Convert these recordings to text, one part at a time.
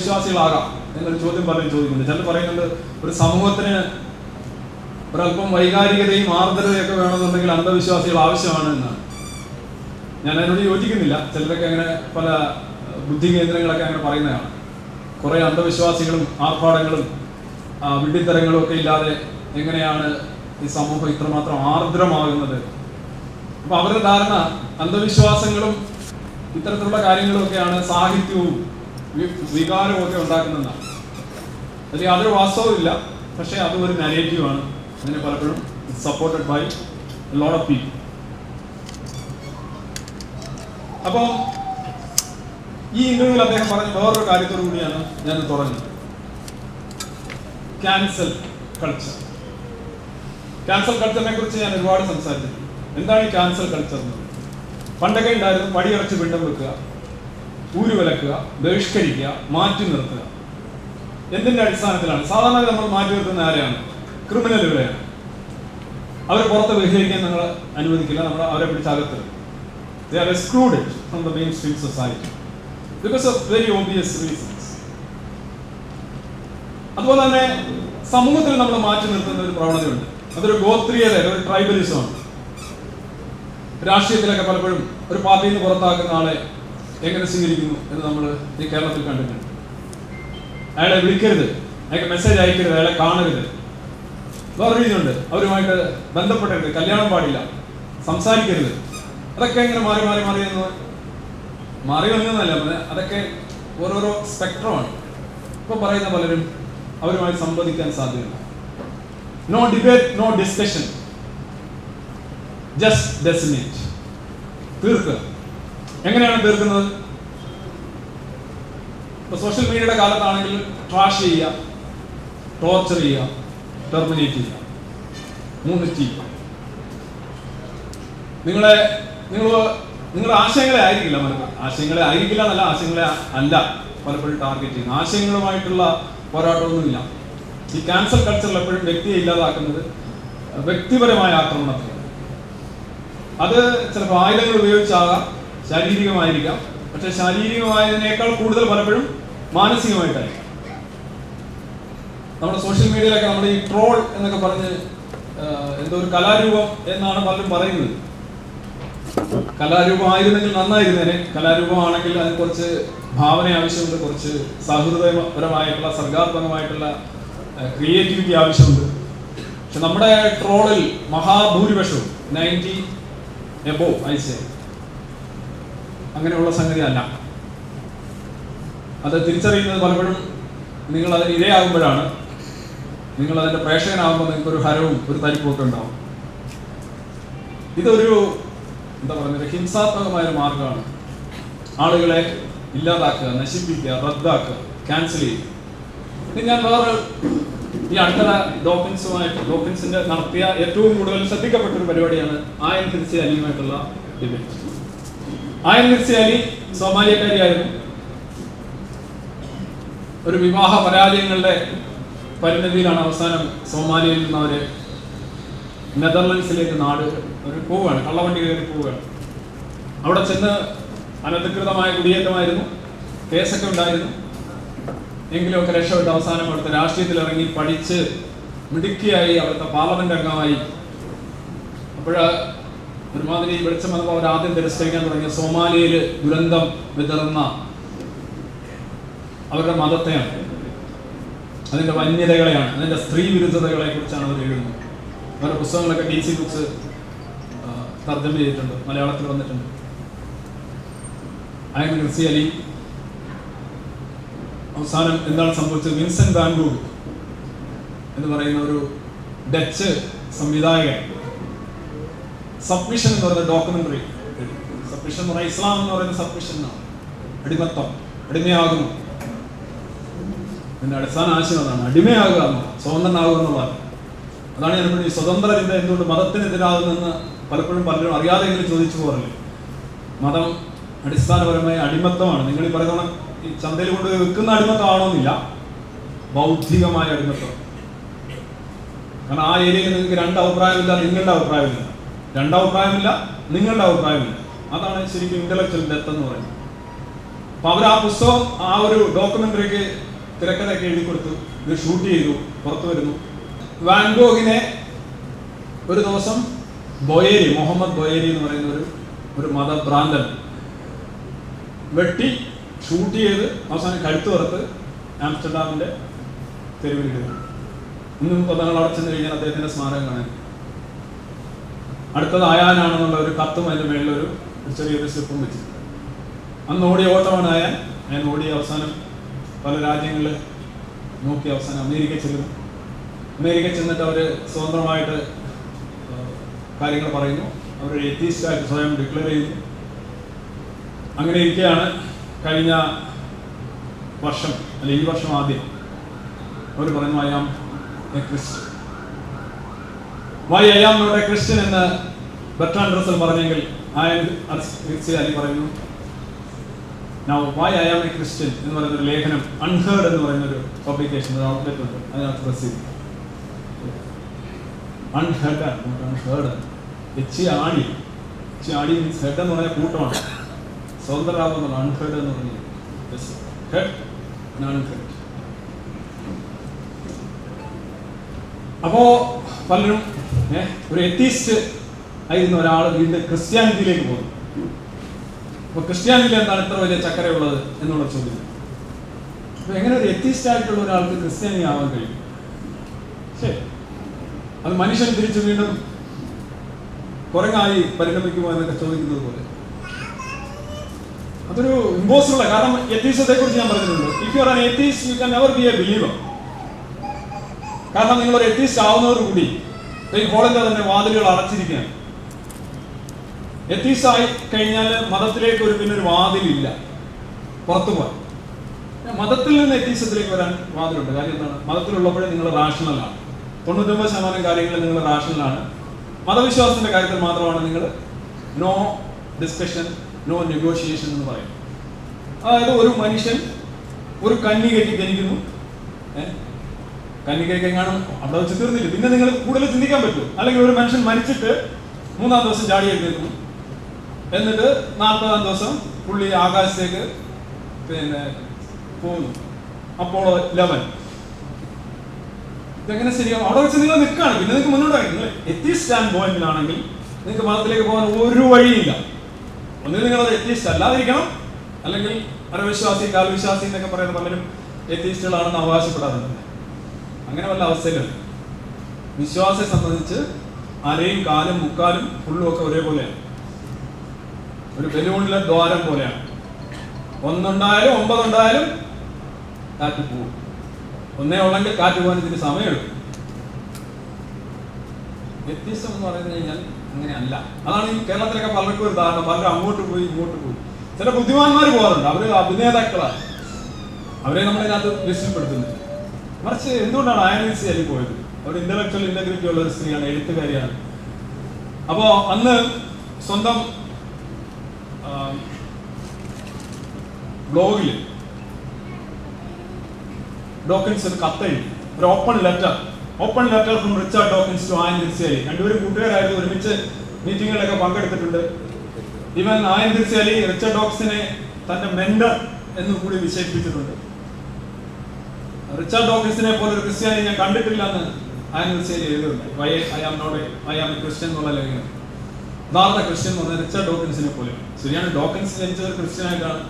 വിശ്വാസികളാകാം. എന്നൊരു ചോദ്യം പലരും ചോദിക്കുന്നുണ്ട്. ചിലർ പറയുന്നുണ്ട് ഒരു സമൂഹത്തിന് ഒരല്പം വൈകാരികതയും ആർദ്രതയും ഒക്കെ വേണമെന്നുണ്ടെങ്കിൽ അന്ധവിശ്വാസികൾ ആവശ്യമാണ് എന്നാണ്. ഞാൻ അതിനോട് യോജിക്കുന്നില്ല. ചിലരൊക്കെ അങ്ങനെ പല ബുദ്ധി കേന്ദ്രങ്ങളൊക്കെ അങ്ങനെ പറയുന്നതാണ്. കുറേ അന്ധവിശ്വാസികളും ആർഭാടങ്ങളും വിഡിത്തരങ്ങളും ഒക്കെ ഇല്ലാതെ എങ്ങനെയാണ് ഈ സമൂഹം ഇത്രമാത്രം ആർദ്രമാകുന്നത്? അപ്പൊ അവരുടെ ധാരണ അന്ധവിശ്വാസങ്ങളും ഇത്തരത്തിലുള്ള കാര്യങ്ങളും ഒക്കെയാണ് സാഹിത്യവും വി- ഉണ്ടാക്കുന്നതാണ്. അതിൽ യാതൊരു വാസ്തവവും ഇല്ല. പക്ഷേ അത് ഒരു നെഗറ്റീവ് ആണ്. അതിനെ പലപ്പോഴും supported by lot of people അപ്പോൾ ഈ ഇന്റർവ്യൂവിൽ അദ്ദേഹം പറഞ്ഞ വേറൊരു കാര്യത്തോടു കൂടിയാണ് ഞാൻ തുടങ്ങുന്നത് ക്യാൻസൽ കൾച്ചർ ക്യാൻസൽ കൾച്ചറിനെ കുറിച്ച് ഞാൻ ഒരുപാട് സംസാരിച്ചിട്ടുണ്ട്. എന്താണ് ഈ ക്യാൻസൽ കൾച്ചർ എന്ന്? പണ്ടൊക്കെ ഉണ്ടായിരുന്നു പടിയറച്ച് പിണ്ടം വെക്കുക. ഊരു വിലക്കുക ബഹിഷ്കരിക്കുക മാറ്റി നിർത്തുക. എന്തിന്റെ അടിസ്ഥാനത്തിലാണ്? സാധാരണ നമ്മൾ മാറ്റി നിർത്തുന്ന ആരെയാണ്? ക്രിമിനലുകളെയാണ് അവർ പുറത്ത് ബഹിഷ്കരിക്കാൻ നമ്മൾ അനുവദിക്കില്ല നമ്മൾ അവരെ പിടിച്ചകത്ത് reasons. അതുപോലെ തന്നെ സമൂഹത്തിൽ നമ്മൾ മാറ്റി നിർത്തുന്ന ഒരു പ്രവണതയുണ്ട്. അതൊരു ഗോത്രീയത ഒരു ട്രൈബലിസമാണ് രാഷ്ട്രീയത്തിലൊക്കെ പലപ്പോഴും ഒരു പാർട്ടിയിൽ നിന്ന് പുറത്താക്കുന്ന ആളെ എങ്ങനെ സ്വീകരിക്കുന്നു എന്ന് നമ്മൾ ഈ കേരളത്തിൽ കണ്ടിട്ടുണ്ട്. അയാളെ വിളിക്കരുത്. അയാൾക്ക് മെസ്സേജ് അയക്കരുത്. അയാളെ കാണരുത്. വേറെ രീതിയുണ്ട്. അവരുമായിട്ട് ബന്ധപ്പെടരുത്. കല്യാണം പാടില്ല. സംസാരിക്കരുത്. അതൊക്കെ എങ്ങനെ മാറി മാറി മാറി എന്ന് മാറി വന്നതല്ല അതൊക്കെ ഓരോരോ സ്പെക്ട്രമാണ് ഇപ്പൊ പറയുന്ന പലരും അവരുമായി സംവദിക്കാൻ സാധ്യതയില്ല no debate no discussion just decimate തീർക്കുക. എങ്ങനെയാണ് തീർക്കുന്നത്? ഇപ്പൊ സോഷ്യൽ മീഡിയയുടെ കാലത്താണെങ്കിൽ ട്രാഷ് ചെയ്യുക ടോർച്ചർ ചെയ്യുക ടെർമിനേറ്റ് ചെയ്യുക. മൂന്ന് നിങ്ങളെ നിങ്ങൾ നിങ്ങളുടെ ആശയങ്ങളെ ആയിരിക്കില്ല പലപ്പോഴും ആശയങ്ങളെ ആയിരിക്കില്ല എന്നല്ല ആശയങ്ങളെ അല്ല പലപ്പോഴും ടാർഗറ്റ് ചെയ്യുന്നത്. ആശയങ്ങളുമായിട്ടുള്ള പോരാട്ടമൊന്നുമില്ല. ഈ ക്യാൻസർ കൾച്ചറിൽ എപ്പോഴും വ്യക്തിയെ ഇല്ലാതാക്കുന്നത് വ്യക്തിപരമായ ആക്രമണത്തിലാണ്. അത് ചിലപ്പോൾ ആയുധങ്ങൾ ഉപയോഗിച്ചാകാം ശാരീരികമായിരിക്കാം. പക്ഷെ ശാരീരികമായതിനേക്കാൾ കൂടുതൽ പലപ്പോഴും മാനസികമായിട്ടായിരിക്കും. നമ്മുടെ സോഷ്യൽ മീഡിയയിലൊക്കെ നമ്മുടെ ഈ ട്രോൾ എന്നൊക്കെ പറഞ്ഞ് എന്തോ ഒരു കലാരൂപം എന്നാണ് പലരും പറയുന്നത്. കലാരൂപം ആയിരുന്നെങ്കിൽ നന്നായിരുന്നേനെ. കലാരൂപമാണെങ്കിൽ അതിന് കുറച്ച് ഭാവന ആവശ്യമുണ്ട് കുറച്ച് സൗഹൃദപരമായിട്ടുള്ള സർഗാത്മകമായിട്ടുള്ള ക്രിയേറ്റിവിറ്റി ആവശ്യമുണ്ട്. പക്ഷെ നമ്മുടെ ട്രോളിൽ മഹാഭൂരിപക്ഷവും നയന്റി എബോ ഐസേ അങ്ങനെയുള്ള സംഗതി അല്ല അത് തിരിച്ചറിയുന്നത് പലപ്പോഴും നിങ്ങൾ അതിന് ഇരയാകുമ്പോഴാണ്. നിങ്ങൾ അതിന്റെ പ്രേക്ഷകനാകുമ്പോൾ നിങ്ങൾക്ക് ഒരു ഹരവും ഒരു തരിപ്പൊക്കെ ഉണ്ടാവും. ഇതൊരു എന്താ പറയുന്നത് ഹിംസാത്മകമായ ഒരു മാർഗമാണ്. ആളുകളെ ഇല്ലാതാക്കുക നശിപ്പിക്കുക റദ്ദാക്കുക ക്യാൻസൽ ചെയ്യുക. ഞാൻ വേറെ ഈ അടുത്ത ഡോക്കിൻസുമായിട്ട് ഡോക്കിൻസിന്റെ നടത്തിയ ഏറ്റവും കൂടുതൽ ശ്രദ്ധിക്കപ്പെട്ട ഒരു പരിപാടിയാണ് ആയൻ തിരിച്ചു അലിയുമായിട്ടുള്ള ഡിബേറ്റ്. അലി സോമാലിയക്കാരിയായിരുന്നു. ഒരു വിവാഹ പരാജയങ്ങളുടെ പരിണതിയിലാണ് അവസാനം സോമാലിയയിൽ നിന്ന് അവർ നെതർലൻഡ്സിലേക്ക് നാട് ഒരു പോവുകയാണ് കള്ളവണ്ടി കയറി പോവുകയാണ്. അവിടെ ചെന്ന് അനധികൃതമായ കുടിയേറ്റമായിരുന്നു കേസൊക്കെ ഉണ്ടായിരുന്നു. എങ്കിലുമൊക്കെ രക്ഷപ്പെട്ട് അവസാനം അവിടുത്തെ രാഷ്ട്രീയത്തിൽ ഇറങ്ങി പഠിച്ച് മിടുക്കിയായി അവിടുത്തെ പാർലമെന്റ് അംഗമായി. അപ്പോഴ് ഒരുമാതിരി വെളിച്ചം വന്നപ്പോൾ അവർ ആദ്യം തിരസ്കരിക്കാൻ തുടങ്ങിയ സോമാലിയയിൽ ദുരന്തം വിതറുന്ന അവരുടെ മതത്തെയാണ്. അതിന്റെ വന്യതകളെയാണ് അതിന്റെ സ്ത്രീ വിരുദ്ധതകളെ കുറിച്ചാണ് അവർ എഴുതുന്നത്. അവരുടെ പുസ്തകങ്ങളൊക്കെ ഡി സി ബുക്സ് തർജമ ചെയ്തിട്ടുണ്ട് മലയാളത്തിൽ വന്നിട്ടുണ്ട്. അയാൾ മിർസി അലി. അവസാനം എന്താണ് സംഭവിച്ചത്? വിൻസെന്റ് ബാൻഗൂഗ് എന്ന് പറയുന്ന ഒരു ഡച്ച് സംവിധായകൻ സബ്മിഷൻ എന്ന് പറയുന്ന ഡോക്യുമെന്ററി സബ്മിഷൻ എന്ന് പറയുന്നത് ഇസ്ലാം എന്ന് പറയുന്ന സബ്മിഷൻ അടിമത്തം അടിമയാകുന്നു. എന്റെ അടിസ്ഥാന ആശയം അതാണ്. അടിമയാകുക സ്വതന്ത്രനാകുക എന്നുള്ളതാണ് അതാണ് ഞാൻ ഈ സ്വതന്ത്ര ചിന്ത എന്തുകൊണ്ട് മതത്തിനെതിരാകുന്നെന്ന് പലപ്പോഴും പലരും അറിയാതെ എങ്കിലും ചോദിച്ചു പോകാറില്ലേ? മതം അടിസ്ഥാനപരമായ അടിമത്തമാണ്. നിങ്ങൾ ഈ പറയുന്ന ഈ ചന്തയിൽ കൊണ്ട് വെക്കുന്ന അടിമത്തമാണോന്നില്ല. ബൗദ്ധികമായ അടിമത്തം. കാരണം ആ ഏരിയയിൽ നിങ്ങൾക്ക് രണ്ട് അഭിപ്രായമില്ല നിങ്ങളുടെ അഭിപ്രായമില്ല. രണ്ട് അഭിപ്രായമില്ല നിങ്ങളുടെ അഭിപ്രായമില്ല. അതാണ് ശരിക്കും ഇന്റലക്ച്വൽ ഡെത്ത് എന്ന് പറയുന്നത്. അപ്പൊ അവർ ആ പുസ്തകം ആ ഒരു ഡോക്യുമെന്ററിക്ക് തിരക്കഥയൊക്കെ എഴുതി കൊടുത്തു ഇത് ഷൂട്ട് ചെയ്തു പുറത്തു വരുന്നു. വാൻഗോഗിനെ ഒരു ദിവസം ബൊയേരി മുഹമ്മദ് ബൊയേരി എന്ന് പറയുന്ന ഒരു ഒരു മതഭ്രാന്തൻ വെട്ടി ഷൂട്ട് ചെയ്ത് അവസാനം കഴുത്ത് പുറത്ത് ആംസ്റ്റർഡാമിന്റെ തെരുവിലിടുന്നു. ഇന്നും പദങ്ങൾ അവിടെ ചെന്ന് കഴിഞ്ഞാൽ അദ്ദേഹത്തിന്റെ സ്മാരകം കാണാൻ അടുത്തത് ആയാനാണെന്നുള്ള ഒരു കത്തും അതിന്റെ മേളിലൊരു ചെറിയൊരു സ്ലിപ്പും വെച്ചിട്ടുണ്ട്. അന്ന് ഓടിയ ഓട്ടമാണ് ആയാൻ അയാൻ ഓടിയ അവസാനം പല രാജ്യങ്ങളിൽ നോക്കി അവസാനം അമേരിക്ക ചെല്ലുന്നു അമേരിക്ക ചെന്നിട്ട് അവർ സ്വതന്ത്രമായിട്ട് കാര്യങ്ങൾ പറയുന്നു. അവർ എത്തീസ്റ്റായിട്ട് സ്വയം ഡിക്ലെയർ ചെയ്യുന്നു. അങ്ങനെ ഇരിക്കെയാണ് കഴിഞ്ഞ വർഷം അല്ലെ ഈ വർഷം ആദ്യം. അവർ പറഞ്ഞു I'm Christian why I am not a Christian എന്ന് ബർട്രാൻ റസൽ പറഞ്ഞെങ്കിൽ അലി പറയുന്നു. Now why I am a Christian എന്ന് പറയുന്ന ഒരു ലേഖനം അൺഹേർഡ് എന്ന് പറയുന്ന ഒരു പബ്ലിക്കേഷൻ ഔട്ട്ലെറ്റ് ഉണ്ട്. അതിനകത്ത് പ്രസിദ്ധി. അൺഹേർഡ് അൺഹേർഡ് എച്ചി ആണി. എച്ചി ആണി മീൻസ് ഹെഡ് എന്ന് പറഞ്ഞ കൂട്ടമാണ്. സ്വതന്ത്രരാകുന്ന അൺഹേർഡ് എന്ന് പറഞ്ഞു ഹെഡ് അൺഹെഡ് അപ്പോ പലരും ഒരു എത്തീസ്റ്റ് ആയിരുന്ന ഒരാൾ വീണ്ടും ക്രിസ്ത്യാനിറ്റിയിലേക്ക് പോകുന്നു. അപ്പൊ ക്രിസ്ത്യാനിറ്റിയിൽ എന്താണ് ഇത്ര വലിയ ചക്കരയുള്ളത് എന്നുള്ള ചോദ്യം. അപ്പൊ എങ്ങനെ ഒരു എത്തീസ്റ്റ് ആയിട്ടുള്ള ഒരാൾക്ക് ക്രിസ്ത്യാനി ആവാൻ കഴിയും? ശരി അത് മനുഷ്യൻ തിരിച്ചു വീണ്ടും കുരങ്ങായി പരിണമിക്കുമോ എന്നൊക്കെ ചോദിക്കുന്നത് പോലെ. അതൊരു ഇമ്പോസിബിൾ കാരണം എത്തീസത്തെ കുറിച്ച് ഞാൻ പറഞ്ഞിട്ടുണ്ട്. If you are an atheist you can never be a believer കാരണം നിങ്ങൾ ഒരു എത്തീസ്റ്റ് ആവുന്നതോടുകൂടി ഹോളിന്റെ തന്നെ വാതിലുകൾ അടച്ചിരിക്കുകയാണ്. എത്തീസ്റ്റ് ആയി കഴിഞ്ഞാൽ മതത്തിലേക്ക് ഒരു പിന്നെ ഒരു വാതിലില്ല. പുറത്തു പോകാൻ. മതത്തിൽ നിന്ന് എത്തീസത്തിലേക്ക് വരാൻ വാതിലുണ്ട്. കാര്യം എന്താണ്? മതത്തിലുള്ളപ്പോഴേ നിങ്ങൾ റാഷണലാണ് തൊണ്ണൂറ്റൊമ്പത് ശതമാനം കാര്യങ്ങളിൽ നിങ്ങൾ റാഷണലാണ് മതവിശ്വാസത്തിന്റെ കാര്യത്തിൽ മാത്രമാണ് നിങ്ങൾ നോ ഡിസ്കഷൻ നോ നെഗോഷിയേഷൻ എന്ന് പറയും അതായത് ഒരു മനുഷ്യൻ ഒരു കന്നി കെട്ടി ജനിക്കുന്നു. എങ്ങാനും അവിടെ വെച്ച് തീർന്നില്ല. പിന്നെ നിങ്ങൾ കൂടുതൽ ചിന്തിക്കാൻ പറ്റും. അല്ലെങ്കിൽ ഒരു മനുഷ്യൻ മരിച്ചിട്ട് മൂന്നാം ദിവസം ചാടി എഴുന്നേൽക്കുന്നു എന്നിട്ട് നാൽപ്പതാം ദിവസം പുള്ളി ആകാശത്തേക്ക് പിന്നെ പോകുന്നു. അപ്പോൾ ലെവൻ ഇതെങ്ങനെ ശരിയാവും? അവിടെ വെച്ച് നിങ്ങൾ നിൽക്കുകയാണ്. പിന്നെ നിങ്ങൾക്ക് മുന്നോട്ട് നിങ്ങൾ എത്തി സ്റ്റാൻഡ് പോയിന്റിലാണെങ്കിൽ നിങ്ങൾക്ക് മതത്തിലേക്ക് പോകാൻ ഒരു വഴിയില്ല. ഒന്നുകിൽ അത് എത്തിസ്റ്റ് അല്ലാതിരിക്കണം. അല്ലെങ്കിൽ അരവിശ്വാസി കാൽവിശ്വാസി എന്നൊക്കെ പറയുന്ന പലരും എത്തിസ്റ്റുകളാണെന്ന് അവകാശപ്പെടാറുണ്ട്. അങ്ങനെ വല്ല അവസ്ഥയിലും വിശ്വാസത്തെ സംബന്ധിച്ച് അരയും കാലും മുക്കാലും ഫുള്ളും ഒക്കെ ഒരേപോലെയാണ്. ഒരു ബലൂണിലെ ദ്വാരം പോലെയാണ്. ഒന്നുണ്ടായാലും ഒമ്പതുണ്ടായാലും കാറ്റ് പോകും ഒന്നേ ഉള്ളെങ്കിൽ കാറ്റ് പോകാൻ ഇതിന് സമയമെടുക്കും. വ്യത്യസ്തം എന്ന് പറയുന്നത് കഴിഞ്ഞാൽ അങ്ങനെയല്ല. അതാണ് ഈ കേരളത്തിലൊക്കെ പലർക്കും ഒരു ധാരണ. പലരും അങ്ങോട്ട് പോയി ഇങ്ങോട്ട് പോയി. ചില ബുദ്ധിമാന്മാർ പോകാറുണ്ട്. അവർ അഭിനേതാക്കളാണ്. അവരെ നമ്മളിതിനകത്ത് ലക്ഷ്യപ്പെടുത്തുന്നത് മറിച്ച് എന്തുകൊണ്ടാണ് അയൻസി അലി പോയത്? അവിടെ ഇന്റലക്ച്വൽ ഇന്റഗ്രിറ്റി ഉള്ള ഒരു സ്ത്രീയാണ് എഴുത്തുകാരിയാണ്. അപ്പോ അന്ന് സ്വന്തം ബ്ലോഗിൽ ഡോക്കൻസ് ഒരു കത്തെഴുതി ഒരു open letter open letter from Richard Dawkins to Ayaan Hirsi Ali രണ്ടുപേരും കൂട്ടുകാരായിരുന്നു ഒരുമിച്ച് മീറ്റിങ്ങുകളിലൊക്കെ പങ്കെടുത്തിട്ടുണ്ട്. ഇവൻ ആയൻ തിരിച്ചാലി റിച്ചാർഡ് ഡോക്സിനെ തന്റെ മെന്റർ എന്ന് കൂടി വിശേഷിപ്പിച്ചിട്ടുണ്ട്. റിച്ചാർഡ് ഓഗസ്റ്റിനെ പോലെ ഒരു ക്രിസ്ത്യാനി ഞാൻ കണ്ടിട്ടില്ല എന്ന് ആയൻ തിരിച്ചാലി എഴുതുന്നുണ്ട് I am not I am Christian എന്നുള്ള ലേഖനം. യഥാർത്ഥ ക്രിസ്ത്യൻ എന്ന് പറഞ്ഞാൽ റിച്ചാർഡ് ഡോക്കിൻസിനെ പോലെ. ശരിയാണ് ഡോക്കിൻസ് ജനിച്ചത് ക്രിസ്ത്യൻ ആയിട്ടാണ്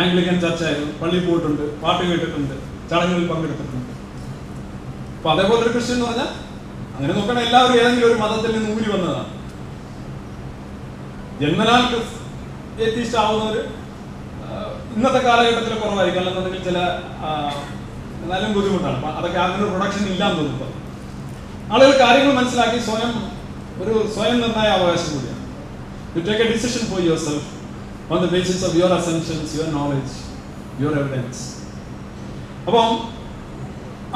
ആംഗ്ലിക്കൻ ചർച്ചായിരുന്നു പള്ളി പോയിട്ടുണ്ട് പാട്ട് കേട്ടിട്ടുണ്ട് ചടങ്ങുകളിൽ പങ്കെടുത്തിട്ടുണ്ട്. അപ്പൊ അതേപോലെ ഒരു ക്രിസ്ത്യൻ എന്ന് പറഞ്ഞാൽ അങ്ങനെ നോക്കണ എല്ലാവരും ഏതെങ്കിലും ഒരു മതത്തിൽ നിന്ന് ഊരി വന്നതാണ്. ജന്മനാൽ ഒരു ഇന്നത്തെ കാലഘട്ടത്തിൽ കുറവായിരിക്കും. അല്ലെന്നുണ്ടെങ്കിൽ ചില എന്നാലും ബുദ്ധിമുട്ടാണ്. അതൊക്കെ അതിന് പ്രൊഡക്ഷൻ ഇല്ലാന്ന് തോന്നുന്നു. ആളുകൾ കാര്യങ്ങൾ മനസ്സിലാക്കി സ്വയം ഒരു സ്വയം നിർണായ അവകാശം കൂടിയാണ്. You take a decision for yourself on the basis of your assumptions your knowledge your evidence അപ്പം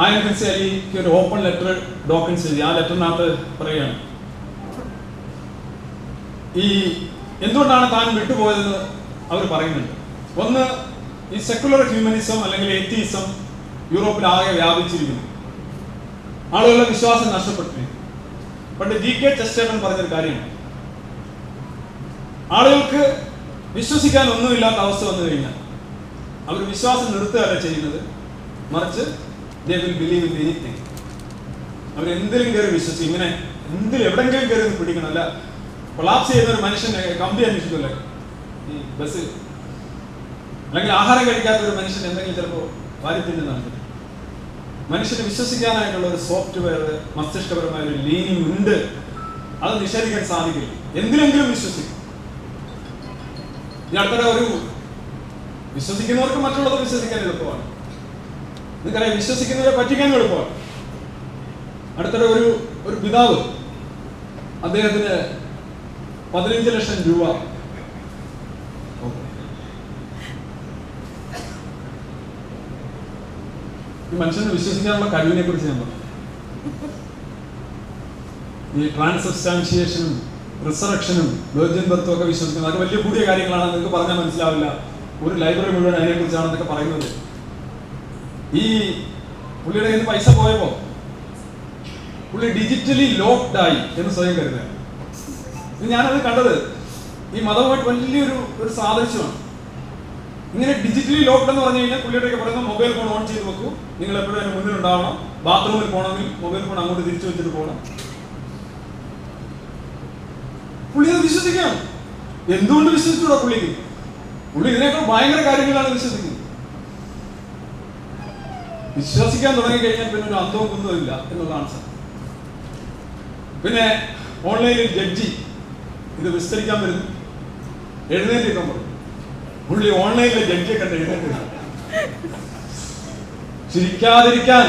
ആയൻസ് അലിക്ക് ഒരു ഓപ്പൺ ലെറ്റർ ഡോക്യുമെന്റ്സ് എഴുതി ആ ലെറ്ററിനകത്ത് പറയുകയാണ്. ഈ എന്തുകൊണ്ടാണ് താൻ വിട്ടുപോയതെന്ന് അവർ പറയുന്നുണ്ട്. ഒന്ന് ഈ സെക്കുലർ ഹ്യൂമനിസം അല്ലെങ്കിൽ എത്തിയിസം യൂറോപ്പിൽ ആകെ വ്യാപിച്ചിരിക്കുന്നു. ആളുകളുടെ വിശ്വാസം നഷ്ടപ്പെട്ടിരിക്കുന്നു പണ്ട് ജി കെ ചെസ്റ്റേൺ പറഞ്ഞൊരു കാര്യമാണ് ആളുകൾക്ക് വിശ്വസിക്കാൻ ഒന്നുമില്ലാത്ത അവസ്ഥ വന്നു കഴിഞ്ഞാൽ അവർ വിശ്വാസം നിർത്തുകയല്ല ചെയ്യുന്നത്. മറിച്ച് ദേ ബിലീവ് ഇൻ എനിത്തിങ് അവർ എന്തിലും കയറി വിശ്വസിക്കും. ഇങ്ങനെ എന്തിലും എവിടെങ്കിലും കയറി പിടിക്കണം. അല്ല കൊളാപ്സ് ചെയ്യുന്ന ഒരു മനുഷ്യനെ കമ്പി അന്വേഷിക്കില്ലേ ഈ അല്ലെങ്കിൽ ആഹാരം കഴിക്കാത്ത ഒരു മനുഷ്യൻ എന്തെങ്കിലും ചിലപ്പോൾ വാരി തിന്നുന്നതാണ് മനുഷ്യന് വിശ്വസിക്കാനായിട്ടുള്ള ഒരു സോഫ്റ്റ്വെയർ മസ്തിഷ്കപരമായ ഒരു ലീനിങ് ഉണ്ട്. അത് നിഷേധിക്കാൻ സാധിക്കില്ല. എന്തിനെങ്കിലും വിശ്വസിക്കും. അടുത്തിടെ ഒരു വിശ്വസിക്കുന്നവർക്ക് മറ്റുള്ളത് വിശ്വസിക്കാൻ എളുപ്പമാണ്. നിങ്ങൾക്കറിയാം വിശ്വസിക്കുന്നവരെ പറ്റിക്കാൻ എളുപ്പമാണ്. അടുത്തിടെ ഒരു ഒരു പിതാവ് അദ്ദേഹത്തിന് പതിനഞ്ച് ലക്ഷം രൂപ ഈ മനുഷ്യനെ വിശ്വസിക്കാനുള്ള കഴിവിനെ കുറിച്ച് ഞാൻ പറഞ്ഞു. ഈ ട്രാൻസബ്സ്റ്റാൻഷിയേഷനും റിസറക്ഷനും വെർജിൻ ഒക്കെ വിശ്വസിക്കുന്നത് അതൊക്കെ വലിയ കൂടിയ കാര്യങ്ങളാണ്. നിങ്ങൾക്ക് പറഞ്ഞാൽ മനസ്സിലാവില്ല. ഒരു ലൈബ്രറി മുഴുവൻ അതിനെ കുറിച്ചാണെന്നൊക്കെ പറയുന്നത്. ഈ പുള്ളിയുടെ കയ്യിൽ പൈസ പോയപ്പോ പുള്ളി ഡിജിറ്റലി ലോക്ക്ഡ് ആയി എന്ന് സ്വയം കരുതുക. ഞാനത് കണ്ടത് ഈ മതവുമായിട്ട് വലിയൊരു ഒരു സാദൃശ്യമാണ്. ഇങ്ങനെ ഡിജിറ്റലി ലോക്ക്ഡ് എന്ന് പറഞ്ഞു കഴിഞ്ഞാൽ പുള്ളിയുടെയൊക്കെ പറയുന്നത് മൊബൈൽ ഫോൺ ഓൺ ചെയ്ത് വെക്കൂ. നിങ്ങൾ എപ്പോഴും അതിന് മുന്നിൽ ഉണ്ടാവണം. ബാത്റൂമിൽ പോകണമെങ്കിൽ മൊബൈൽ ഫോൺ അങ്ങോട്ട് തിരിച്ചു വെച്ചിട്ട് പോകണം. പുള്ളി അത് വിശ്വസിക്കുകയാണ് എന്തുകൊണ്ട് വിശ്വസിച്ചൂടാ പുള്ളിക്ക്? പുള്ളി ഇതിനേക്കാൾ ഭയങ്കര കാര്യങ്ങളാണ് വിശ്വസിക്കുന്നത്. വിശ്വസിക്കാൻ തുടങ്ങി കഴിഞ്ഞാൽ പിന്നെ ഒരു അന്തവും കുന്നതില്ല എന്നുള്ളതാണ് സത്യം. പിന്നെ ഓൺലൈനിൽ ജഡ്ജി ഇത് വിസ്തരിക്കാൻ വരുന്നു. എഴുന്നേറ്റിരിക്കാൻ പറഞ്ഞു പുള്ളി ഓൺലൈനിൽ ജഡ്ജിയെ കണ്ട് ചിരിക്കാതിരിക്കാൻ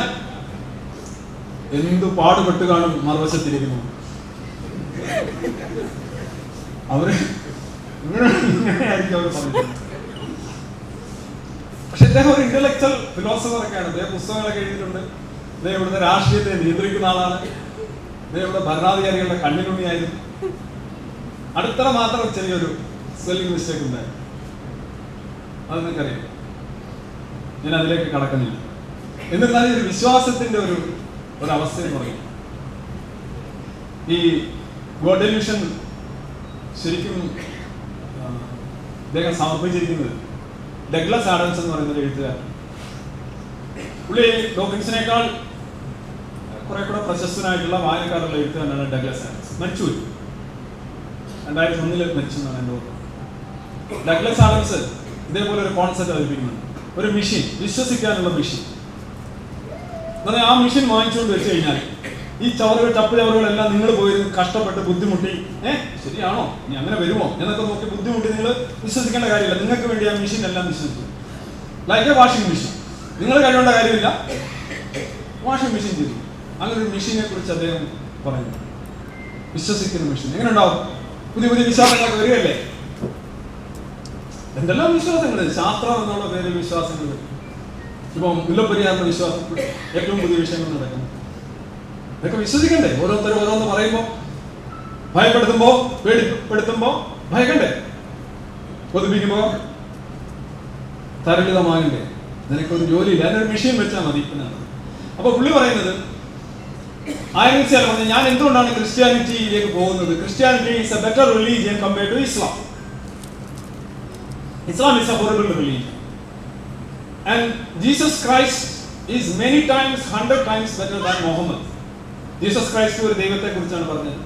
എന്തു പാടുപെട്ട് കാണും മറുവശത്തിരിക്കുന്നു. അവർ പക്ഷെ അദ്ദേഹം ഒരു ഇന്റലക്ച്വൽ ഫിലോസഫർ ഒക്കെയാണ്. അദ്ദേഹം പുസ്തകങ്ങളൊക്കെ എഴുതിയിട്ടുണ്ട്. അദ്ദേഹം ഇവിടുത്തെ രാഷ്ട്രീയത്തെ നിയന്ത്രിക്കുന്ന ആളാണ്. അദ്ദേഹം ഇവിടെ ഭരണാധികാരികളുടെ കണ്ണിലുണ്ണിയായിരുന്നു അടുത്തറ മാത്രം ചെറിയൊരു സ്പെല്ലിംഗ് മിസ്റ്റേക്ക് ഉണ്ടായി. അത് നിങ്ങൾക്കറിയാം. ഞാൻ അതിലേക്ക് കടക്കുന്നില്ല. എന്നിരുന്നാലും ഒരു വിശ്വാസത്തിന്റെ ഒരു ഒരു അവസ്ഥ എന്ന് പറയും. ഈ ഗോഡല്യൂഷൻ ശരിക്കും അദ്ദേഹം സമർപ്പിച്ചിരിക്കുന്നത് ഡഗ്ലസ് ആഡംസ് എന്ന് പറയുന്ന ഒരു എഴുത്തുകാരൻ. പുള്ളി ഡോക്കിൻസിനേക്കാൾ കുറെ കൂടെ പ്രശസ്തനായിട്ടുള്ള വായനക്കാരുള്ള എഴുത്തുകാരനാണ് ഡഗ്ലസ് ആഡംസ്. മരിച്ചു രണ്ടായിരത്തി ഒന്നിൽ മരിച്ചു എന്നാണ് എന്റെ ഡഗ്ലസ് ആഡംസ് ഇതേപോലെ ഒരു കോൺസെപ്റ്റ് അവതരിപ്പിക്കുന്നുണ്ട്. ഒരു മെഷീൻ വിശ്വസിക്കാനുള്ള മെഷീൻ എന്നാൽ ആ മെഷീൻ വാങ്ങിച്ചുകൊണ്ട് വെച്ച് കഴിഞ്ഞാൽ ഈ ചവറുകൾ ചപ്പ് ചവറുകളെല്ലാം നിങ്ങൾ പോയിരുന്നു കഷ്ടപ്പെട്ട് ബുദ്ധിമുട്ടി ഏ ശരിയാണോ? ഇനി അങ്ങനെ വരുമോ? എന്നൊക്കെ നോക്കി ബുദ്ധിമുട്ടി നിങ്ങൾ വിശ്വസിക്കേണ്ട കാര്യമില്ല. നിങ്ങൾക്ക് വേണ്ടി ആ മെഷീൻ എല്ലാം വിശ്വസിച്ചു ലൈക്ക് എ വാഷിംഗ് മെഷീൻ നിങ്ങൾ കഴിയേണ്ട കാര്യമില്ല. വാഷിംഗ് മെഷീൻ ചെയ്തു. അങ്ങനെ ഒരു മെഷീനെ കുറിച്ച് അദ്ദേഹം പറയുന്നു. വിശ്വസിക്കുന്ന മെഷീൻ എങ്ങനെ ഉണ്ടാവും? പുതിയ പുതിയ വിശ്വാസങ്ങളൊക്കെ വരികയല്ലേ? എന്തെല്ലാം വിശ്വാസങ്ങൾ ശാസ്ത്രം എന്നുള്ള പേരിൽ വിശ്വാസങ്ങൾ ഇപ്പം മുല്ലപ്പെരിയാറിന്റെ വിശ്വാസം. ഏറ്റവും പുതിയ വിഷയങ്ങൾ നടക്കുന്നു ഇതൊക്കെ വിശ്വസിക്കണ്ടേ? ഓരോരുത്തരും ഓരോന്ന് പറയുമ്പോ ഭയപ്പെടുത്തുമ്പോ പേടിപ്പെടുത്തുമ്പോ ഭയക്കണ്ടേ? കൊതിപ്പിക്കുമ്പോ തരളിതമാകണ്ടേ? നിനക്കൊരു ജോലിയില്ല. അതിനൊരു മെഷീൻ വെച്ചാൽ മതി എന്നാണ്. അപ്പൊ പുള്ളി പറയുന്നത് ആയിരത്തി ഞാൻ എന്തുകൊണ്ടാണ് ക്രിസ്ത്യാനിറ്റിയിലേക്ക് പോകുന്നത്? Christianity is a better religion compared to Islam Islam is a horrible religion. And Jesus Christ is many times hundred times better than Muhammad Jesus Christ ഒരു ദൈവത്തെ കുറിച്ചാണ് പറഞ്ഞത്.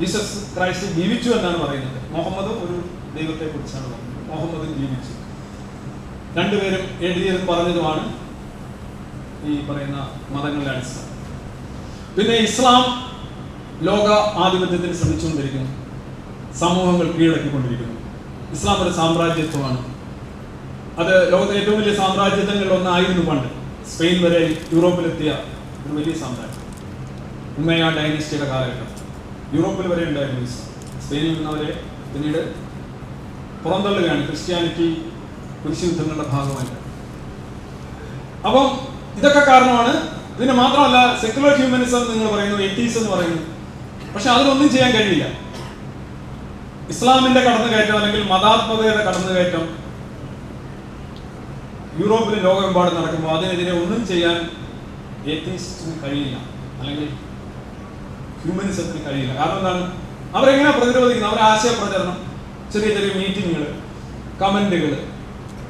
ജീസസ് ക്രൈസ്റ്റ് ജീവിച്ചു എന്നാണ് പറയുന്നത്. മുഹമ്മദും ഒരു ദൈവത്തെ കുറിച്ചാണ് പറഞ്ഞത്. മുഹമ്മദും ജീവിച്ചു. രണ്ടുപേരും എഴുതിയതും പറഞ്ഞതുമാണ് ഈ പറയുന്ന മതങ്ങളുടെ അടിസ്ഥാനം. പിന്നെ ഇസ്ലാം ലോക ആധിപത്യത്തിന് ശ്രമിച്ചുകൊണ്ടിരിക്കുന്നു. സമൂഹങ്ങൾ കീഴടക്കിക്കൊണ്ടിരിക്കുന്നു. ഇസ്ലാം ഒരു സാമ്രാജ്യത്വമാണ്. അത് ലോകത്തിലെ ഏറ്റവും വലിയ സാമ്രാജ്യത്വങ്ങളിൽ ഒന്നായിരുന്നു പണ്ട്. സ്പെയിൻ വരെ യൂറോപ്പിലെത്തിയ ഒരു വലിയ സാമ്രാജ്യം. ഉമ്മയ ഡൈനസ്റ്റിയുടെ കാലഘട്ടം. യൂറോപ്പിൽ വരെ ഉണ്ടായിരുന്നു ഇസ്ലാം സ്പെയിനിൽ നിന്നവരെ പിന്നീട് പുറന്തള്ളുകയാണ് ക്രിസ്ത്യാനിറ്റി കുരിശുയുദ്ധങ്ങളുടെ ഭാഗമായിട്ട്. അപ്പം ഇതൊക്കെ കാരണമാണ് ഇതിന് മാത്രമല്ല സെക്യുലർ ഹ്യൂമനിസം നിങ്ങൾ പറയുന്നു എത്തീസ് എന്ന് പറയുന്നു. പക്ഷെ അതിനൊന്നും ചെയ്യാൻ കഴിയില്ല. ഇസ്ലാമിന്റെ കടന്നുകയറ്റം അല്ലെങ്കിൽ മതാത്മകതയുടെ കടന്നുകയറ്റം യൂറോപ്പിലും ലോകമെമ്പാടും നടക്കുമ്പോൾ അതിനെതിരെ ഒന്നും ചെയ്യാൻ ഏത്തീസ്റ്റിന് കഴിയില്ല. അല്ലെങ്കിൽ ഹ്യൂമനിസത്തിന് കഴിയില്ല. കാരണം എന്താണ്? അവരെങ്ങനെ പ്രതിരോധിക്കുന്നത് അവരെ ആശയപ്രചരണം ചെറിയ ചെറിയ മീറ്റിങ്ങുകൾ കമന്റുകൾ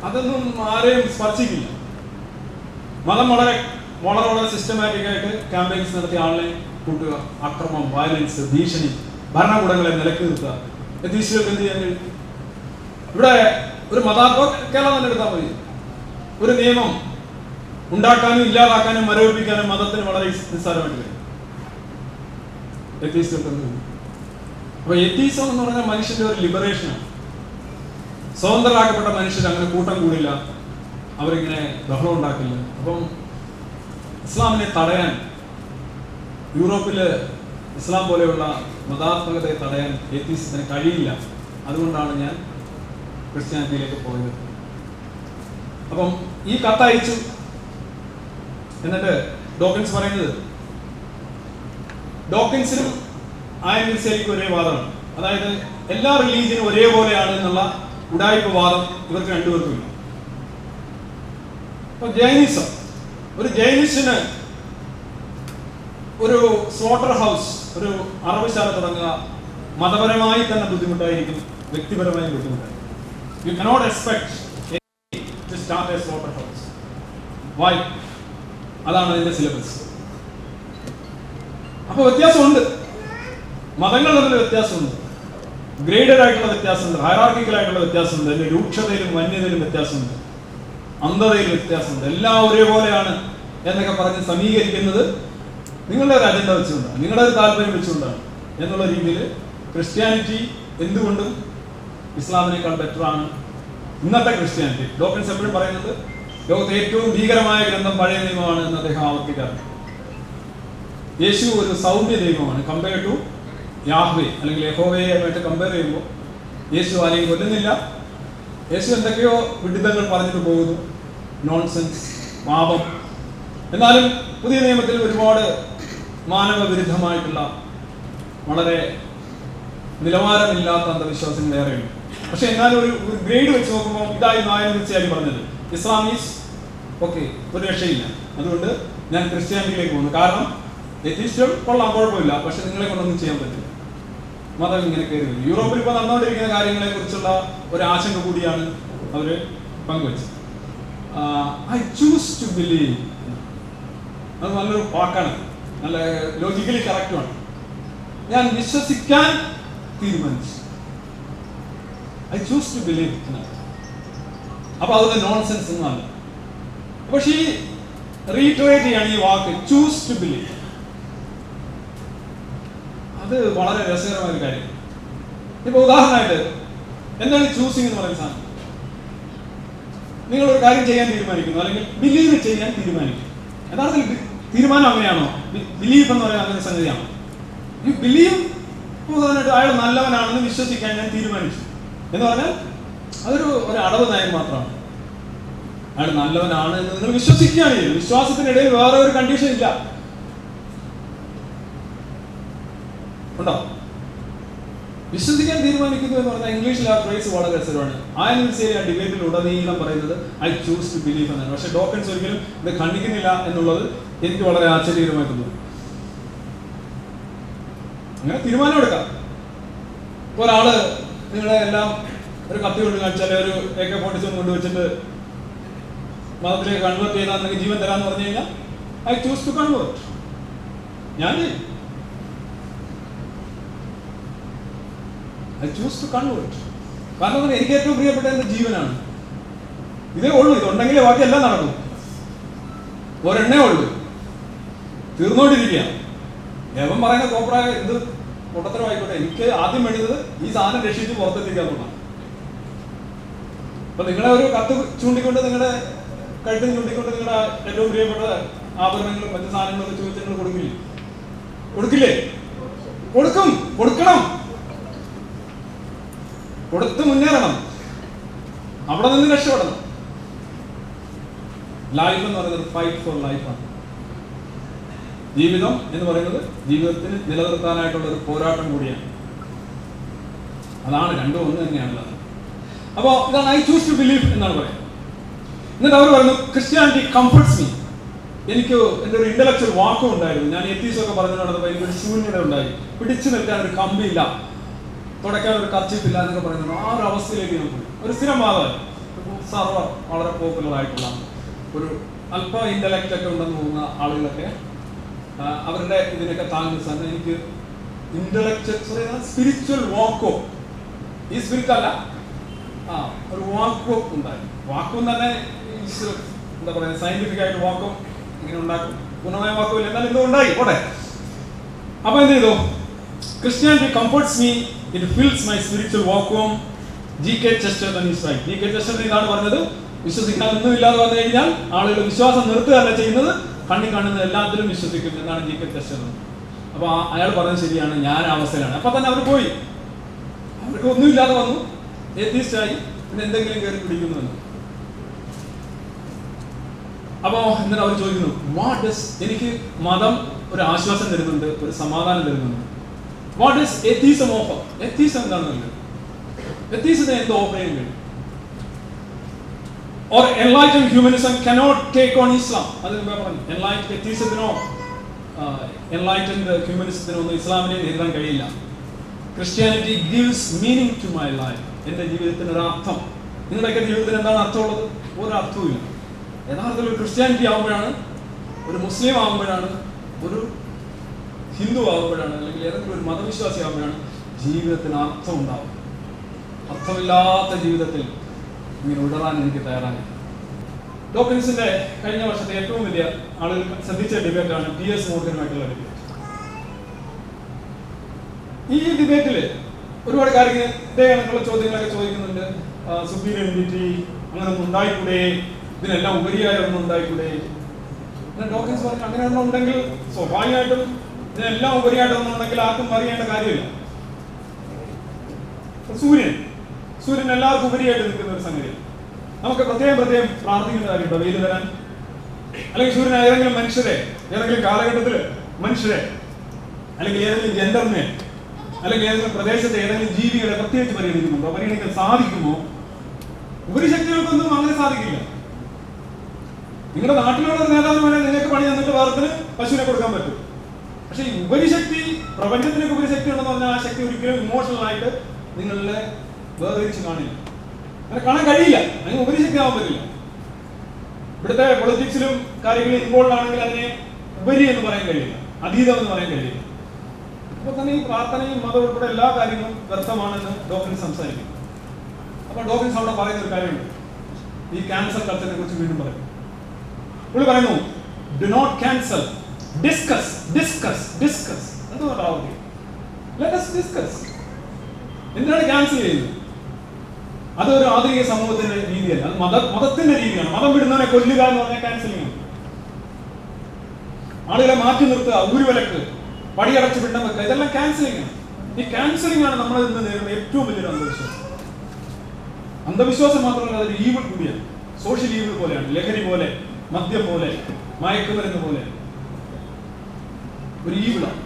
അതൊന്നും ആരെയും സ്പർശിക്കില്ല. മതം വളരെ വളരെ വളരെ സിസ്റ്റമാറ്റിക് ആയിട്ട് ക്യാമ്പയിൻസ് നടത്തി ആളിനെ കൂട്ടുക അക്രമം വയലൻസ് ഭീഷണി ഭരണകൂടങ്ങളെ നിലയ്ക്ക് നിർത്തുക എത്തീശുകൾക്ക് എന്ത് ചെയ്യാൻ കഴിയും ഇവിടെ ഒരു മതാത്മ കേരളം തന്നെ എടുത്താൽ മതി ഒരു നിയമം ഉണ്ടാക്കാനും ഇല്ലാതാക്കാനും മരവിപ്പിക്കാനും മതത്തിന് വളരെ നിസ്സാരമായിട്ട് കഴിയും അപ്പൊ എത്തീസം എന്ന് പറഞ്ഞാൽ മനുഷ്യന്റെ ഒരു ലിബറേഷനാണ് സ്വതന്ത്രരാക്കപ്പെട്ട മനുഷ്യർ അങ്ങനെ കൂട്ടം കൂടില്ല. അവരിങ്ങനെ ബഹളം ഉണ്ടാക്കില്ല. അപ്പം ഇസ്ലാമിനെ തടയാൻ യൂറോപ്പിൽ ഇസ്ലാം പോലെയുള്ള മതാത്മകതയെ തടയാൻ എത്തിന് കഴിയില്ല. അതുകൊണ്ടാണ് ഞാൻ ക്രിസ്ത്യാനിറ്റിയിലേക്ക് പോയത്. അപ്പം ഈ കത്തയച്ചു എന്നിട്ട് ഡോക്കിൻസ് പറയുന്നത് ഡോക്കിൻസിനും ആയൻസിലേക്ക് ഒരേ വാദമാണ്. അതായത് എല്ലാ റിലീജിയനും ഒരേപോലെയാണ് എന്നുള്ള ഉടായ്പ വാദം ഇവർക്ക് രണ്ടുപേർക്കും ഇല്ല ഇപ്പൊ ജൈനിസം. ഒരു ജൈനിസിന് ഒരു സ്ലോട്ടർ ഹൗസ് ഒരു അറബിശാല തുടങ്ങുക മതപരമായി തന്നെ ബുദ്ധിമുട്ടായിരിക്കും വ്യക്തിപരമായി ബുദ്ധിമുട്ടായിരിക്കും. You cannot expect house why അതാണ് അതിന്റെ സിലബസ് അപ്പൊ വ്യത്യാസമുണ്ട്. മതങ്ങൾ തമ്മിൽ വ്യത്യാസമുണ്ട്. ഗ്രേഡഡ് ആയിട്ടുള്ള വ്യത്യാസമുണ്ട്. ഹയറാർക്കിക്കൽ ആയിട്ടുള്ള വ്യത്യാസമുണ്ട്. അതിന്റെ രൂക്ഷതയിലും വന്യതയിലും വ്യത്യാസമുണ്ട്. അന്ധതയിൽ വ്യത്യാസമുണ്ട്. എല്ലാം ഒരേപോലെയാണ് എന്നൊക്കെ പറഞ്ഞ് സമീകരിക്കുന്നത് നിങ്ങളുടെ ഒരു അജണ്ട വെച്ചുകൊണ്ടാണ് നിങ്ങളുടെ ഒരു താല്പര്യം വെച്ചുകൊണ്ടാണ് എന്നുള്ള രീതിയിൽ ക്രിസ്ത്യാനിറ്റി എന്തുകൊണ്ടും ഇസ്ലാമിനേക്കാൾ ബെറ്റർ ആണ്. ഇന്നത്തെ ക്രിസ്ത്യാനിറ്റി ഡോക്ടർസ് എപ്പോഴും പറയുന്നത് ലോകത്തെ ഏറ്റവും ഭീകരമായ ഗ്രന്ഥം പഴയ നിയമമാണ് എന്ന് അദ്ദേഹം ആവർത്തിക്കാറുണ്ട്. യേശു ഒരു സൗമ്യ ദൈവമാണ്. കമ്പയർ ടു യാഹ്വേ അല്ലെങ്കിൽ യഹോവയുമായിട്ട് കമ്പയർ ചെയ്യുമ്പോൾ യേശു ആരെയും കൊല്ലുന്നില്ല. യേശു എന്തൊക്കെയോ വിഡിതങ്ങൾ പറഞ്ഞിട്ട് പോകുന്നു. നോൺസെൻസ് പാപം. എന്നാലും പുതിയ നിയമത്തിൽ ഒരുപാട് മാനവ വിരുദ്ധമായിട്ടുള്ള വളരെ നിലവാരമില്ലാത്ത അന്ധവിശ്വാസങ്ങൾ ഏറെയുണ്ട് പക്ഷെ എന്നാലും ഒരു ഒരു ഗ്രേഡ് വെച്ച് നോക്കുമ്പോൾ ഇതായി ആയ തീർച്ചയായും പറഞ്ഞത് ഇസ്ലാം ഈസ് ഓക്കെ ഒരു രക്ഷയില്ല. അതുകൊണ്ട് ഞാൻ ക്രിസ്ത്യാനിറ്റിയിലേക്ക് പോകുന്നു. കാരണം എത്തിസ്റ്റം കൊള്ളാം കുഴപ്പമില്ല. പക്ഷെ നിങ്ങളെ കൊണ്ടൊന്നും ചെയ്യാൻ പറ്റില്ല. മതം ഇങ്ങനെ കയറി യൂറോപ്പിൽ ഇപ്പോൾ നടന്നുകൊണ്ടിരിക്കുന്ന കാര്യങ്ങളെ കുറിച്ചുള്ള ഒരു ആശങ്ക കൂടിയാണ് അവർ പങ്കുവച്ചത്. ഐ ചൂസ് ടു ബിലീവ് അത് നല്ലൊരു വാക്കാണ്. നല്ല ലോജിക്കലി കറക്റ്റുമാണ് ഞാൻ വിശ്വസിക്കാൻ തീരുമാനിച്ചു. ഐ ചൂസ് ടു ബിലീവ് അപ്പൊ അതൊക്കെ നോൺസെൻസ് എന്നാണ് പക്ഷെ ഈ റീട്രേറ്റ് ചെയ്യാണ് ഈ വാക്ക് ചൂസ് ടു ബിലീവ് അത് വളരെ രസകരമായ ഒരു കാര്യം. ഇപ്പൊ ഉദാഹരണമായിട്ട് എന്താണ് ചൂസിങ് എന്ന് പറയുന്ന സാധനം? നിങ്ങൾ ഒരു കാര്യം ചെയ്യാൻ തീരുമാനിക്കുന്നു അല്ലെങ്കിൽ ബിലീവ് ചെയ്യാൻ തീരുമാനിക്കുന്നു. യഥാർത്ഥത്തിൽ തീരുമാനം അങ്ങനെയാണോ? ബിലീഫ് എന്ന് പറയുന്നത് അങ്ങനെ സംഗതിയാണോ? ഈ ബിലീവ് ഉദാഹരണമായിട്ട് അയാൾ നല്ലവനാണെന്ന് വിശ്വസിക്കാൻ ഞാൻ തീരുമാനിച്ചു. എന്ന് പറഞ്ഞാൽ അതൊരു ഒരു അടവ് നയം മാത്രമാണ്. അയാൾ നല്ലവനാണ് എന്ന് നിങ്ങൾ വിശ്വസിക്കുകയാണ് വിശ്വാസത്തിനിടയിൽ വേറെ ഒരു കണ്ടീഷൻ ഇല്ല. ഉണ്ടോ? വിശ്വസിക്കാൻ തീരുമാനിക്കുന്നു എന്ന് പറഞ്ഞാൽ ഇംഗ്ലീഷിൽ ആ ഫ്രേസ് വളരെ രസമാണ് ആ ശരി ആ ഡിബേറ്റിൽ ഉടനീളം പറയുന്നത് ഐ ചൂസ് ടു ബിലീവ് എന്നാണ്. പക്ഷെ ഡോക്ടൻസ് ഒരിക്കലും ഇത് ഖണ്ഡിക്കുന്നില്ല എന്നുള്ളത് എനിക്ക് വളരെ ആശ്ചര്യകരമായി തോന്നുന്നു. അങ്ങനെ തീരുമാനം എടുക്കാം. ഒരാൾ നിങ്ങളെ എല്ലാം ഒരു കത്തി കൊണ്ട് കാണിച്ചാൽ ഒരു എ കെ ഫോർട്ടി സെവൻ കൊണ്ടുവച്ചിട്ട് മതത്തിലേക്ക് കൺവേർട്ട് ചെയ്താൽ നിങ്ങൾക്ക് ജീവൻ തരാന്ന് പറഞ്ഞു കഴിഞ്ഞാൽ ഐ ചൂസ് ടു കൺവേർട്ട് ഞാൻ ഐ ചൂസ് ടു കൺവേർട്ട് കാരണം? എനിക്ക് ഏറ്റവും പ്രിയപ്പെട്ട എന്റെ ജീവനാണ്. ഇതേ ഉള്ളൂ ഇതുണ്ടെങ്കിലേ ബാക്കി എല്ലാം നടക്കും. ഒരെണ്ണേ ഉള്ളൂ. തീർന്നുകൊണ്ടിരിക്കുക ദേവൻ പറയുന്ന കോപ്രായ എന്ത് പൊട്ടത്തരമായിക്കോട്ടെ. എനിക്ക് ആദ്യം വേണ്ടത് ഈ സാധനം രക്ഷിച്ച് പുറത്തെത്തിക്കാന്നുള്ളതാണ് അപ്പൊ നിങ്ങളെ ഒരു കത്ത് ചൂണ്ടിക്കൊണ്ട് നിങ്ങളുടെ കഴുത്തിൽ ചൂണ്ടിക്കൊണ്ട് നിങ്ങളുടെ ഏറ്റവും പ്രിയപ്പെട്ട ആഭരണങ്ങളും മറ്റു സാധനങ്ങളും ചോദിച്ച് നിങ്ങൾ കൊടുക്കില്ലേ? കൊടുക്കില്ലേ? കൊടുക്കും. കൊടുക്കണം. കൊടുത്ത് മുന്നേറണം. അവിടെ നിന്ന് രക്ഷപ്പെടണം. ലൈഫ് എന്ന് പറയുന്നത് ഫൈറ്റ് ഫോർ ലൈഫാണ് ജീവിതം എന്ന് പറയുന്നത് ജീവിതത്തിന് നിലനിർത്താനായിട്ടുള്ള ഒരു പോരാട്ടം കൂടിയാണ്. അതാണ് രണ്ടും ഒന്ന് തന്നെയാണുള്ളത്. അപ്പോൾ ഇതാണ് ഐ ചൂസ് ടു ബിലീവ് എന്നാണ് പറയുന്നത്. എന്നിട്ട് അവർ പറയുന്നു ക്രിസ്ത്യാനിറ്റി കംഫർട്സ് മീ എനിക്ക് എന്റെ ഒരു ഇന്റലക്ച്വൽ വാക്കും ഉണ്ടായിരുന്നു. ഞാൻ എത്തീസ് ഒക്കെ പറഞ്ഞു നടന്നപ്പോൾ എനിക്കൊരു ശൂന്യത ഉണ്ടായി. പിടിച്ചു നിൽക്കാൻ ഒരു കമ്പിയില്ല. തുടയ്ക്കാൻ ഒരു കച്ചിപ്പില്ല എന്നൊക്കെ പറയുന്നു ആ ഒരു അവസ്ഥയിലേക്ക് ഞാൻ പോയി. ഒരു സ്ഥിരം വാദമായി സർവർ വളരെ പോപ്പുലർ ആയിട്ടുള്ള ഒരു അല്പ ഇന്റലക്റ്റ് ഒക്കെ ഉണ്ടെന്ന് തോന്നുന്ന ആളുകളൊക്കെ അവരുടെ ഇതിനൊക്കെ താങ്ങുന്ന സാധനം എനിക്ക് ഇന്റലക്ച്വൽ സ്പിരിച്വൽ വാക്കോ ഈ സ്പിരിറ്റ് അല്ല. ആ ഒരു വാക്കോ ഉണ്ടായി വാക്കോ തന്നെ എന്താ പറയുക സയന്റിഫിക് ആയിട്ട് വാക്കും ഇങ്ങനെ ഉണ്ടാക്കും. പൂർണമായ വാക്കോ ഇല്ല. എന്നാലും എന്തോ ഉണ്ടായി. പോട്ടെ. അപ്പൊ എന്ത് ചെയ്തു? Christianity comforts me it fills my spiritual vacuum G K Chester G K Chester ഇതാണ് പറഞ്ഞത്. വിശ്വസിക്കാൻ ഒന്നും ഒന്നുമില്ലാതെ വന്നു കഴിഞ്ഞാൽ ആളുകൾ വിശ്വാസം നിർത്തുകയല്ല ചെയ്യുന്നത്. കണ്ണി കാണുന്ന എല്ലാത്തിലും വിശ്വസിക്കും എന്നാണ് ജി കെ ടെസ്റ്റ് അപ്പൊ അയാൾ പറഞ്ഞത് ശരിയാണ് ഞാൻ അവസ്ഥയിലാണ്. അപ്പൊ തന്നെ അവർ പോയി. അവർക്ക് ഒന്നുമില്ലാതെ വന്നു. ആയി. പിന്നെ എന്തെങ്കിലും കയറി പിടിക്കുന്നു അപ്പോ എന്നിട്ട് അവർ ചോദിക്കുന്നു വാട്ട് ഇസ് എനിക്ക് മതം ഒരു ആശ്വാസം തരുന്നുണ്ട് ഒരു സമാധാനം തരുന്നുണ്ട്. What is atheism offer atheism എന്താണെന്നുള്ളത് എത്തീസത്തെ എന്തോ ഓഫർ ചെയ്യാൻ കഴിയും? Or enlighten humanism cannot take on Islam അത് പറഞ്ഞു എൻലൈറ്റ് എത്തീസത്തിനോ എൻലൈറ്റൻഡ് ഹ്യൂമനിസത്തിനോ ഒന്നും ഇസ്ലാമിനെ നേരിടാൻ കഴിയില്ല. Christianity gives meaning to my life എന്റെ ജീവിതത്തിന് ഒരു അർത്ഥം നിങ്ങളുടെയൊക്കെ ജീവിതത്തിന് എന്താണ് അർത്ഥമുള്ളത്? ഒരു അർത്ഥവുമില്ല യഥാർത്ഥത്തിൽ ഒരു ക്രിസ്ത്യാനിറ്റി ആകുമ്പോഴാണ് ഒരു മുസ്ലിം ആകുമ്പോഴാണ് ഒരു ഹിന്ദു ആകുമ്പോഴാണ് അല്ലെങ്കിൽ ഏതെങ്കിലും ഒരു മതവിശ്വാസി ആകുമ്പോഴാണ് ജീവിതത്തിന് അർത്ഥം ഉണ്ടാവും അർത്ഥമില്ലാത്ത ജീവിതത്തിൽ ഇങ്ങനെ ഉടറാൻ എനിക്ക് തയ്യാറാണ്. ഡോക്കിൻസിന്റെ കഴിഞ്ഞ വർഷത്തെ ഏറ്റവും വലിയ ആളുകൾ ശ്രദ്ധിച്ച ഡിബേറ്റാണ് ടി എസ് മോർഗനുമായിട്ടുള്ള ഡിബേറ്റ് ഈ ഡിബേറ്റിൽ ഒരുപാട് കാര്യങ്ങൾ ഇതേകണക്കുള്ള ചോദ്യങ്ങളൊക്കെ ചോദിക്കുന്നുണ്ട്. സുപ്പീരിയർ എന്റിറ്റി അങ്ങനെ ഒന്നും ഉണ്ടായിക്കൂടെ? ഇതിനെല്ലാം ഉപരിയായ ഒന്നും ഉണ്ടായിക്കൂടെ? പിന്നെ ഡോക്ടേഴ്സ് പറഞ്ഞു അങ്ങനെ ഒന്നും ഉണ്ടെങ്കിൽ സ്വാഭാവികമായിട്ടും ഇതിനെല്ലാം ഉപരിയായിട്ടൊന്നും ഉണ്ടെങ്കിൽ ആർക്കും അറിയേണ്ട കാര്യമില്ല. സൂര്യൻ സൂര്യൻ എല്ലാവർക്കും ഉപരിയായിട്ട് നിൽക്കുന്ന ഒരു സംഗതിയാണ് നമുക്ക് പ്രത്യേകം പ്രത്യേകം പ്രാർത്ഥിക്കുന്ന കാര്യമുണ്ടോ. വെയിൽ തരാൻ. അല്ലെങ്കിൽ സൂര്യൻ ഏതെങ്കിലും മനുഷ്യരെ ഏതെങ്കിലും കാലഘട്ടത്തിൽ മനുഷ്യരെ അല്ലെങ്കിൽ ഏതെങ്കിലും ജെൻഡറിനെ അല്ലെങ്കിൽ ഏതെങ്കിലും പ്രദേശത്തെ ഏതെങ്കിലും ജീവികളെ പ്രത്യേകിച്ച് പരിഗണിക്കുന്നുണ്ടോ? പരിഗണിക്കാൻ സാധിക്കുമോ? ഉപരിശക്തികൾക്കൊന്നും അങ്ങനെ സാധിക്കില്ല. നിങ്ങളുടെ നാട്ടിലുള്ള ഒരു വേണേൽ നിങ്ങൾക്ക് പണി തന്നിട്ട് വേർത്തിന് പശുവിനെ കൊടുക്കാൻ പറ്റും. പക്ഷേ ഈ ഉപരിശക്തി പ്രപഞ്ചത്തിനൊക്കെ ഉപരിശക്തി ഉണ്ടെന്ന് പറഞ്ഞാൽ ആ ശക്തി ഒരിക്കലും ഇമോഷണൽ ആയിട്ട് നിങ്ങളെ വേർതിരിച്ച് കാണില്ല. അങ്ങനെ കാണാൻ കഴിയില്ല. അതിന് ഉപരിശിക്കാൻ പറ്റില്ല. ഇവിടുത്തെ പൊളിറ്റിക്സിലും കാര്യങ്ങളിൽ ഇൻവോൾവ് ആണെങ്കിൽ അതിനെ ഉപരി എന്ന് പറയാൻ കഴിയില്ല. അതീതം എന്ന് പറയാൻ കഴിയില്ല. അപ്പൊ തന്നെ ഈ പ്രാർത്ഥനയും മതം ഉൾപ്പെടെ എല്ലാ കാര്യങ്ങളും വ്യർത്ഥമാണെന്ന് ഡോക്ടർ സംസാരിക്കും അപ്പൊ ഡോക്ടർ അവിടെ പറയുന്ന ഒരു കാര്യമുണ്ട്. ഈ ക്യാൻസർ കൾച്ചറിനെ കുറിച്ച് വീണ്ടും പറയും പുള്ളി പറയുന്നു do not cancel discuss discuss discuss എന്തുകൊണ്ടാവുക എന്തിനാണ് ക്യാൻസൽ ചെയ്യുന്നത്? അതൊരു ആധുനിക സമൂഹത്തിന്റെ രീതിയല്ല. അത് മത മതത്തിന്റെ രീതിയാണ്. മതം വിടുന്നവനെ കൊല്ലുക എന്ന് പറഞ്ഞാൽ ക്യാൻസലിംഗ് ആണ്. ആളുകളെ മാറ്റി നിർത്തുക ഊരുവലക്ക് പടിയടച്ച് വിട്ടം വെക്കുക ഇതെല്ലാം ക്യാൻസലിംഗ് ആണ്. ഈ ക്യാൻസലിംഗ് ആണ് നമ്മൾ ഇന്ന് നേരിടുന്ന ഏറ്റവും വലിയൊരു അന്ധവിശ്വാസം. അന്ധവിശ്വാസം മാത്രമല്ല അതൊരു ഈവ് കൂടിയാണ്. സോഷ്യൽ ഈവ് പോലെയാണ്. ലഹരി പോലെ മദ്യം പോലെ മയക്കുമരുന്ന് പോലെ. ഒരു ഈവിളാണ്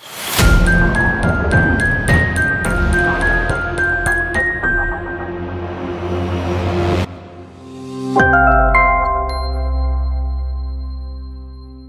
you.